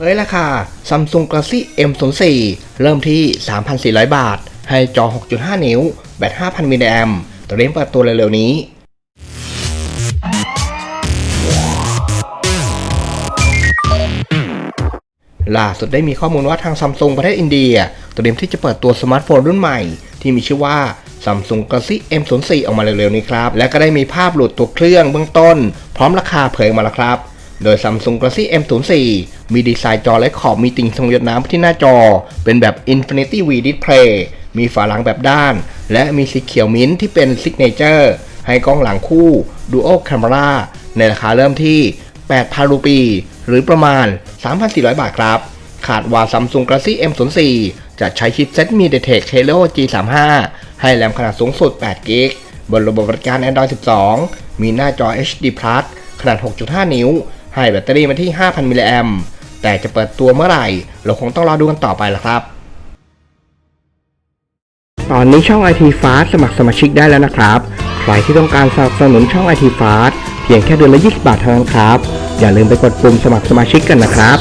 เฮ้ยราคา Samsung Galaxy M04 เริ่มที่ 3,400 บาท ให้จอ 6.5 นิ้ว แบต 5,000 มิลลิแอมเตรียมเปิดตัวเร็วๆนี้ ล่าสุดได้มีข้อมูลว่าทางซัมซุงประเทศอินเดีย เตรียมที่จะเปิดตัวสมาร์ทโฟนรุ่นใหม่ ที่มีชื่อว่า Samsung Galaxy M04 ออกมาเร็วๆนี้ครับ และก็ได้มีภาพหลุดตัวเครื่องเบื้องต้น พร้อมราคาเผยมาแล้วครับ โดย Samsung Galaxy M04 มีดีไซน์จอและขอบมีติ่งทรงหยดน้ำที่หน้าจอ เป็นแบบ Infinity V Display มีฝาหลังแบบด้าน และมีสีเขียวมิ้นท์ที่เป็นซิกเนเจอร์ให้กล้องหลังคู่ Dual Camera ในราคาเริ่มที่ 8,000 รูปี หรือประมาณ 3,400 บาทครับขาดว่า Samsung Galaxy M04 จะใช้ชิปเซ็ต MediaTek Helio G35 ให้แรมขนาดสูงสุด8 g b บนระบบบริการ Android 12 มีหน้าจอ HD Plus ขนาด 6.5 นิ้ว ให้แบตเตอรี่มาที่ 5,000 มิลลิแอมแต่จะเปิดตัวเมื่อไหร่ เราคงต้องรอดูกันต่อไปละครับ ตอนนี้ช่อง IT Fast สมัครสมาชิกได้แล้วนะครับ ใครที่ต้องการสนับสนุนช่อง IT Fast เพียงแค่เดือนละ 20 บาทเท่านั้นครับ อย่าลืมไปกดปุ่มสมัครสมาชิกกันนะครับ